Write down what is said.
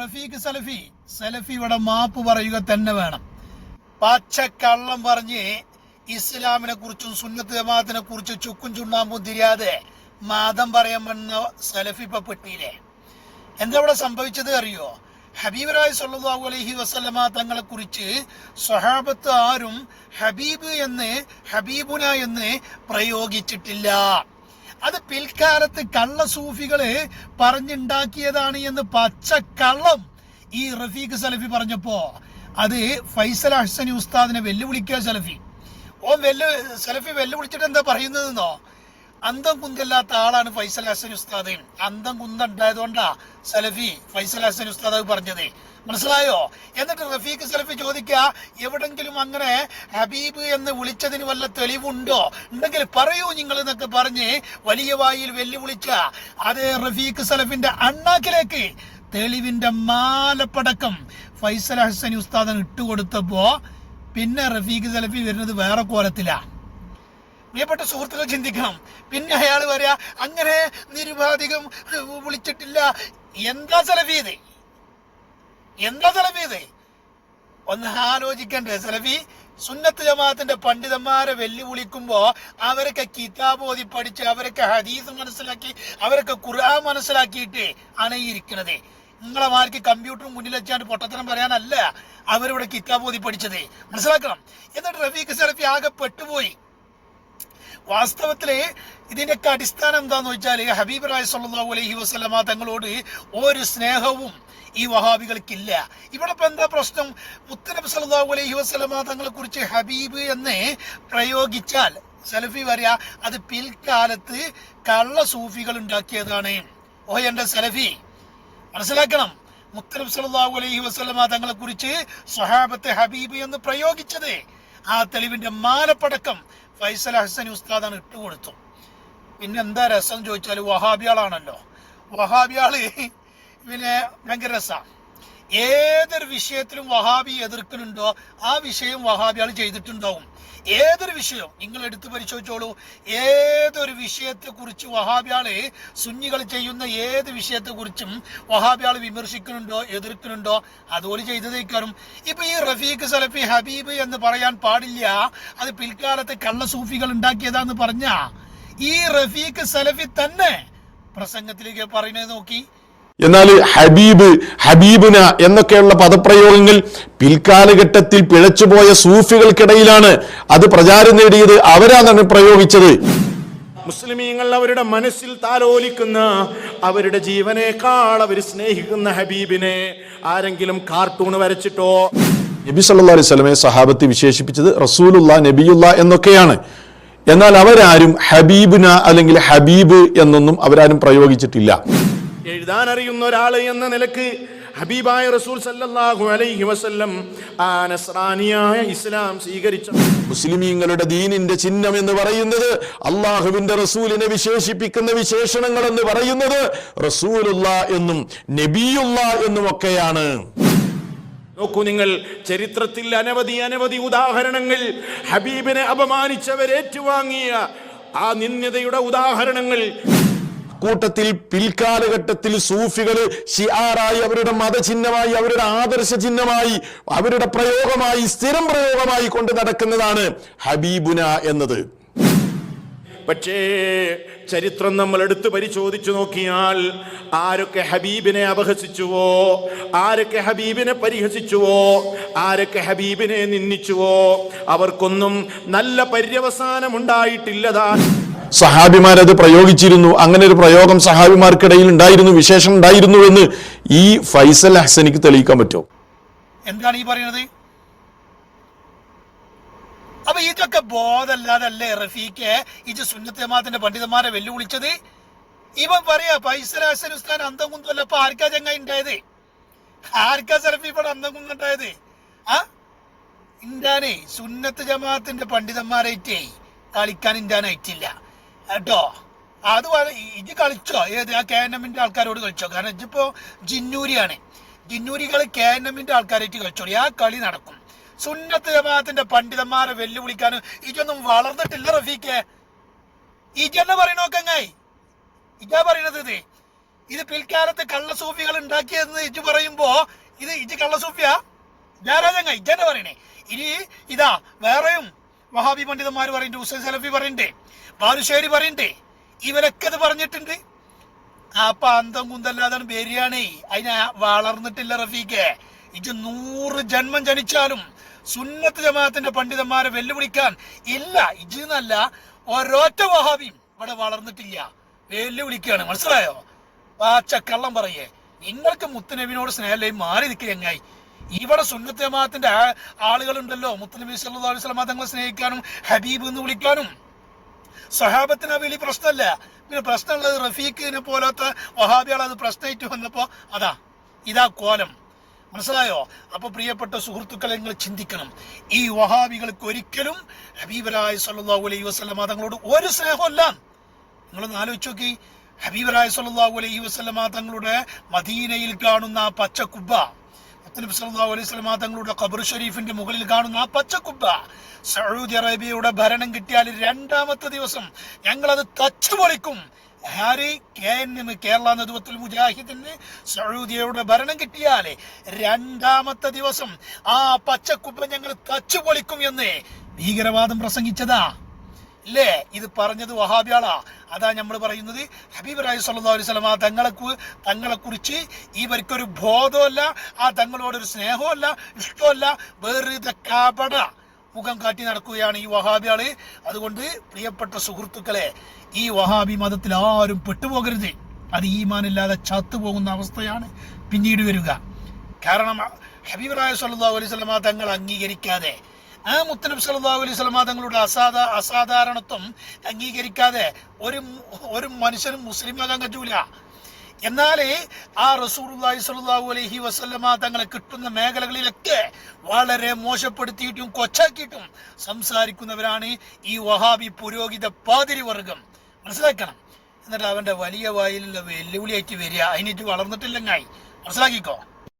റഫീഖ് സലഫി. സലഫി ഇവിടെ മാപ്പ് പറയുക തന്നെ വേണം. പച്ചക്കള്ളം പറഞ്ഞ് ഇസ്ലാമിനെ കുറിച്ചും സുന്നത്ത് ജമാഅത്തിനെ കുറിച്ചും ചുക്കും ചുണ്ണാമ്പും തിരിയാതെ മതം പറയാൻ വന്ന സലഫി ഇപ്പൊ പെട്ടിയില്ലേ എന്താ ഇവിടെ സംഭവിച്ചത് അറിയോ? ഹബീബ് സല്ലല്ലാഹു അലൈഹി വസല്ലമ തങ്ങളെ കുറിച്ച് സ്വഹാബത്ത് ആരും ഹബീബ് എന്ന് ഹബീബുന എന്ന് പ്രയോഗിച്ചിട്ടില്ല. അത് പിൽക്കാലത്ത് കള്ള സൂഫികൾ പറഞ്ഞുണ്ടാക്കിയതാണ് എന്ന് പച്ച കള്ളം ഈ റഫീഖ് സലഫി പറഞ്ഞപ്പോ. അത് ഫൈസൽ അഹ്സനി ഉസ്താദിനെ വെല്ലുവിളിക്കുക സലഫി. ഓ വെല്ലു സലഫി വെല്ലുവിളിച്ചിട്ട് എന്താ പറയുന്നതെന്നോ? അന്തം കുന്തല്ലാത്ത ആളാണ് ഫൈസൽ ഹസൻ ഉസ്താദ്. അന്തം കുന്ത ഉണ്ടായതുകൊണ്ടാ സലഫി ഫൈസൽ ഹസൻ ഉസ്താദ് പറഞ്ഞത്. മനസ്സിലായോ? എന്നിട്ട് റഫീഖ് സലഫി ചോദിക്കുക എവിടെങ്കിലും അങ്ങനെ ഹബീബ് എന്ന് വിളിച്ചതിന് വല്ല തെളിവുണ്ടോ? ഉണ്ടെങ്കിൽ പറയൂ നിങ്ങൾ എന്നൊക്കെ പറഞ്ഞ് വലിയ വായിൽ വെല്ലുവിളിച്ച അത് റഫീഖ് സലഫിന്റെ അണ്ണാക്കിലേക്ക് തെളിവിന്റെ മാലപ്പടക്കം ഫൈസൽ ഹസൻ ഉസ്താദൻ ഇട്ടുകൊടുത്തപ്പോ പിന്നെ റഫീഖ് സലഫി വരുന്നത് വേറെ കോലത്തിലാ. പ്രിയപ്പെട്ട സുഹൃത്തുക്കൾ ചിന്തിക്കണം. പിന്നെ അയാൾ പറയാ അങ്ങനെ നിരുപാധികം വിളിച്ചിട്ടില്ല. എന്താ സെലഫീത് എന്താ സെലഫീത് ഒന്ന് ആലോചിക്കണ്ടേ സലഫി. സുന്നത്ത് ജമാഅത്തിന്റെ പണ്ഡിതന്മാരെ വെല്ലുവിളിക്കുമ്പോ അവരൊക്കെ കിതാബ് ഓതി പഠിച്ച് അവരൊക്കെ ഹദീസ് മനസ്സിലാക്കി അവരൊക്കെ ഖുർആൻ മനസ്സിലാക്കിയിട്ട് ആണ് ഈ നിങ്ങളെ മാർക്ക് കമ്പ്യൂട്ടർ മുന്നിൽ വെച്ചാണ്ട് പൊട്ടത്തരം പറയാനല്ല അവരിവിടെ കിതാബ് ഓതി പഠിച്ചത് മനസ്സിലാക്കണം? എന്നിട്ട് റഫീഖ് സലഫി ആകെ പെട്ടുപോയി. വാസ്തവത്തിൽ ഇതിന്റെയൊക്കെ അടിസ്ഥാനം എന്താന്ന് വെച്ചാൽ ഹബീബ് റായ് സല്ലാഹു അലൈഹി വസ്ലമ തങ്ങളോട് ഒരു സ്നേഹവും ഈ വഹാബികൾക്കില്ല. ഇവിടെ ഇപ്പൊ എന്താ പ്രശ്നം? മുത്തനബി സല്ലാഹു അലൈഹി വസ്ലമ തങ്ങളെ കുറിച്ച് ഹബീബ് എന്ന് പ്രയോഗിച്ചാൽ സലഫി പറയാ അത് പിൽക്കാലത്ത് കള്ള സൂഫികൾ ഉണ്ടാക്കിയതാണ്. ഓ എന്റെ സലഫി മനസ്സിലാക്കണം. മുത്തനബ് സല്ലാഹു അലൈഹി വസ്ലമ തങ്ങളെ കുറിച്ച് സ്വഹാബത്തെ ഹബീബ് എന്ന് പ്രയോഗിച്ചത് ആ തെളിവിന്റെ മാലപ്പടക്കം ഫൈസൽ ഹസൻ ഉസ്താദാണ് ഇട്ടുകൊടുത്തു പിന്നെ എന്താ രസം ചോദിച്ചാൽ വഹാബിയാളാണല്ലോ വഹാബിയാൾ പിന്നെ ഭയങ്കര രസമാണ് ഏതൊരു വിഷയത്തിലും വഹാബി എതിർക്കലുണ്ടോ ആ വിഷയം വഹാബിയാൾ ചെയ്തിട്ടുണ്ടാവും. ഏതൊരു വിഷയം? നിങ്ങൾ എടുത്തു പരിശോധിച്ചോളൂ. ഏതൊരു വിഷയത്തെ കുറിച്ച് വഹാബിയാൾ സുന്നികൾ ചെയ്യുന്ന ഏത് വിഷയത്തെ കുറിച്ചും വഹാബിയാൾ വിമർശിക്കുന്നുണ്ടോ എതിർക്കുന്നുണ്ടോ അതുപോലെ ചെയ്തതേക്കാരും. ഇപ്പൊ ഈ റഫീഖ് സലഫി ഹബീബ് എന്ന് പറയാൻ പാടില്ല അത് പിൽക്കാലത്തെ കള്ള സൂഫികൾ ഉണ്ടാക്കിയതാന്ന് പറഞ്ഞ ഈ റഫീഖ് സലഫി തന്നെ പ്രസംഗത്തിലേക്ക് പറയുന്നത് നോക്കി. എന്നാൽ ഹബീബ് ഹബീബുന എന്നൊക്കെയുള്ള പദപ്രയോഗങ്ങൾ പിൽക്കാലഘട്ടത്തിൽ പിഴച്ചുപോയ സൂഫികൾക്കിടയിലാണ് അത് പ്രചാരം നേടിയത്. അവരാണ് പ്രയോഗിച്ചത്. മുസ്ലിമീങ്ങൾ അവരുടെ മനസ്സിൽ താലോലിക്കുന്ന അവരുടെ ജീവനേക്കാൾ അവർ സ്നേഹിക്കുന്ന ഹബീബിനെ ആരെങ്കിലും കാർട്ടൂൺ വരച്ചിട്ടോ? നബി സല്ലാ അലൈഹി സ്വലമെ സഹാബത്ത് വിശേഷിപ്പിച്ചത് റസൂലുള്ള നബിയുള്ള എന്നൊക്കെയാണ്. എന്നാൽ അവരാരും ഹബീബുന അല്ലെങ്കിൽ ഹബീബ് എന്നൊന്നും അവരാരും പ്രയോഗിച്ചിട്ടില്ല. എഴുതാൻ അറിയുന്ന ഒരാൾ എന്ന നിലയ്ക്ക് ഹബീബായ റസൂൽ സല്ലല്ലാഹു അലൈഹി വസല്ലം ആ നസ്രാനിയായ ഇസ്ലാം സ്വീകരിച്ച മുസ്ലിമീങ്ങളുടെ ദീനിന്റെ ചിഹ്നം എന്ന് പറയുന്നത് അള്ളാഹുവിന്റെ റസൂലിനെ വിശേഷിപ്പിക്കുന്ന വിശേഷണങ്ങൾ എന്ന് പറയുന്നത് റസൂലുള്ള എന്നും നബിയുള്ള എന്നും ഒക്കെയാണ് നോക്കൂ നിങ്ങൾ ചരിത്രത്തിൽ അനവധി അനവധി ഉദാഹരണങ്ങൾ ഹബീബിനെ അപമാനിച്ചവരേറ്റുവാങ്ങിയ ആ നിന്ദ്യതയുടെ ഉദാഹരണങ്ങൾ കൂട്ടത്തിൽ പിൽക്കാലഘട്ടത്തിൽ സൂഫികൾ ഷിയാറായി അവരുടെ മതചിഹ്നമായി അവരുടെ ആദർശ ചിഹ്നമായി അവരുടെ പ്രയോഗമായി സ്ഥിരം പ്രയോഗമായി കൊണ്ട് നടക്കുന്നതാണ് ഹബീബുന എന്നത്. പക്ഷേ ചരിത്രം നമ്മൾ എടുത്തു പരിശോധിച്ചു നോക്കിയാൽ ആരൊക്കെ ഹബീബിനെ അപഹസിച്ചുവോ ആരൊക്കെ ഹബീബിനെ പരിഹസിച്ചുവോ ആരൊക്കെ ഹബീബിനെ നിന്ദിച്ചുവോ അവർക്കൊന്നും നല്ല പര്യവസാനം ഉണ്ടായിട്ടില്ലതാ സഹാബിമാരത് പ്രയോഗിച്ചിരുന്നു. അങ്ങനെ ഒരു പ്രയോഗം സഹാബിമാർക്കിടയിൽ ഉണ്ടായിരുന്നു വിശേഷം ഉണ്ടായിരുന്നു എന്ന് ഈ ഫൈസൽ ഹസനിക്ക് തെളിയിക്കാൻ പറ്റുമോ? എന്താണ് ഈ പറയുന്നത്? അപ്പൊ ഇതൊക്കെ ബോധമല്ലാതല്ലേ റഫീഖ്? ഇത് സുന്നത്തെ ജമാഅത്തിന്റെ പണ്ഡിതന്മാരെ വെല്ലുവിളിച്ചത്? ഇവൻ പറയാ ഫൈസൽ ഹസൻ ഉസ്താൻ അന്തം കുന്തല്ല അപ്പൊ ആർക്കാ ചങ്ങ ഉണ്ടായത്? ആർക്കാ സലഫി ഇവിടെ അന്തം കുന്നുണ്ടായത്? ആ? ഇണ്ടാനേ സുന്നത്ത് ജമാഅത്തിന്റെ പണ്ഡിതന്മാരായിട്ടേ കളിക്കാൻ ഇന്റാനായിട്ടില്ല കേട്ടോ. അത് ഇജ് കളിച്ചോ? ഏത്? ആ കെ എൻ എമ്മിന്റെ ആൾക്കാരോട് കളിച്ചോ? കാരണം ഇജ്ജിപ്പോ ജിന്നൂരിയാണ്. ജിന്നൂരികൾ കെ എൻ എമ്മിന്റെ ആൾക്കാരായിട്ട് കളിച്ചോളി. ആ കളി നടക്കും. സുന്നത്ത് ജമാഅത്തിന്റെ പണ്ഡിതന്മാരെ വെല്ലുവിളിക്കാനും ഇജൊന്നും വളർന്നിട്ടില്ല റഫീഖെ. ഇജന്നെ പറയണോക്കങ്ങായി ഇജാ പറയണത് ഇത്. ഇത് പിൽക്കാലത്ത് കള്ളസൂഫികൾ ഉണ്ടാക്കിയതെന്ന് ഇജ് പറയുമ്പോ ഇത് ഇജ് കള്ളസൂഫിയാ? ഞാരാജങ്ങ ഇജന്നെ പറയണേ? ഇനി ഇതാ വേറെയും വഹാബി പണ്ഡിതന്മാർ പറയുന്നുണ്ട് ഹുസൈൻ സലഫി പറയണ്ടേ ബാലുശ്ശേരി പറയണ്ടേ ഇവരൊക്കെ അത് പറഞ്ഞിട്ടുണ്ട്. അപ്പൊ അന്തം കുന്തല്ലാതാണ് ബിരിയാണി അതിനെ വളർന്നിട്ടില്ല റഫീഖെ. ഇത് നൂറ് ജന്മം ജനിച്ചാലും സുന്നത്ത് ജമാഅത്തിന്റെ പണ്ഡിതന്മാരെ വെല്ലുവിളിക്കാൻ ഇല്ല. ഇജെന്നല്ല ഒരൊറ്റ വഹാബിയും ഇവിടെ വളർന്നിട്ടില്ല. വെല്ലുവിളിക്കുകയാണ്. മനസ്സിലായോ? പാച്ച കള്ളം പറയേ. നിങ്ങൾക്ക് മുത്തുനബിനോട് സ്നേഹമായി മാറി നിൽക്കുക എങ്ങായി ഇവിടെ സുന്നത്ത് ജമാഅത്തിന്റെ ആ- ആളുകളുണ്ടല്ലോ. മുത്തുനബി സല്ലല്ലാഹു അലൈഹി തങ്ങളെ സ്നേഹിക്കാനും ഹബീബ് എന്ന് വിളിക്കാനും. സഹാബത്തിന് വലിയ പ്രശ്നമല്ല. പിന്നെ പ്രശ്നമുള്ളത് റഫീഖിനെ പോലത്തെ വഹാബികൾ അത് പ്രശ്നമായിട്ട് വന്നപ്പോൾ അതാ ഇതാ കോലം. മനസ്സിലായോ? അപ്പൊ പ്രിയപ്പെട്ട സുഹൃത്തുക്കളെ നിങ്ങൾ ചിന്തിക്കണം. ഈ വഹാബികൾക്ക് ഒരിക്കലും ഹബീബരായ സല്ലല്ലാഹു അലൈഹി വസല്ലമ തങ്ങളോട് ഒരു സ്നേഹമല്ല നിങ്ങളൊന്ന് ആലോചിച്ച് നോക്കി. ഹബീബരായ സല്ലല്ലാഹു അലൈഹി വസല്ലമ തങ്ങളുടെ മദീനയിൽ കാണുന്ന ആ പച്ചക്കുബ്ബ സല്ലല്ലാഹു അലൈഹി തങ്ങളുടെ ഖബർ ഷരീഫിന്റെ മുകളിൽ കാണുന്ന ആ പച്ചക്കുബ്ബ സൗദി അറേബ്യയുടെ ഭരണം കിട്ടിയാൽ രണ്ടാമത്തെ ദിവസം ഞങ്ങളത് തച്ചു പൊളിക്കും ഹാരി കെ എൻ കേരള നേതൃത്വത്തിൽ മുജാഹിദിന് സൗദിയുടെ ഭരണം കിട്ടിയാൽ രണ്ടാമത്തെ ദിവസം ആ പച്ചക്കുബ്ബ ഞങ്ങൾ തച്ചു പൊളിക്കും എന്ന് ഭീകരവാദം പ്രസംഗിച്ചതാ. ഇല്ലേ ഇത് പറഞ്ഞത് വഹാബിയാളാ. അതാ നമ്മൾ പറയുന്നത്. ഹബീബ് സല്ലല്ലാഹു അലൈഹി വസല്ലം ആ തങ്ങളെ തങ്ങളെക്കുറിച്ച് തങ്ങളെ കുറിച്ച് ഇവർക്കൊരു ബോധമല്ല ആ തങ്ങളോടൊരു സ്നേഹമല്ല ഇഷ്ടമല്ല വെറുതെ കപട മുഖം കാട്ടി നടക്കുകയാണ് ഈ വഹാബിയാൾ. അതുകൊണ്ട് പ്രിയപ്പെട്ട സുഹൃത്തുക്കളെ ഈ വഹാബി മതത്തിൽ ആരും പെട്ടുപോകരുത്. അത് ഈമാനില്ലാതെ ചത്തുപോകുന്ന അവസ്ഥയാണ് പിന്നീട് വരിക. കാരണം ഹബീബ് റായ സല്ലാ അലൈഹി ആ തങ്ങൾ അംഗീകരിക്കാതെ ആ മുത്തനബി സല്ലല്ലാഹു അലൈഹി വസല്ലമ തങ്ങളുടെ അസാധാ അസാധാരണത്വം അംഗീകരിക്കാതെ ഒരു ഒരു മനുഷ്യനും മുസ്ലിം ആകാൻ പറ്റൂല. എന്നാൽ ആ റസൂലുള്ളാഹി സലാഹു അലൈഹി വസല്ലമ തങ്ങളെ കിട്ടുന്ന മേഖലകളിലൊക്കെ വളരെ മോശപ്പെടുത്തിയിട്ടും കൊച്ചാക്കിയിട്ടും സംസാരിക്കുന്നവരാണ് ഈ വഹാബി പുരോഹിത പാതിരി വർഗം. മനസ്സിലാക്കണം? എന്നിട്ട് അവന്റെ വലിയ വായിലുള്ള വെല്ലുവിളിയായിട്ട് വരിക. അതിനിട്ട് വളർന്നിട്ടില്ലെങ്ങായി? മനസ്സിലാക്കിക്കോ?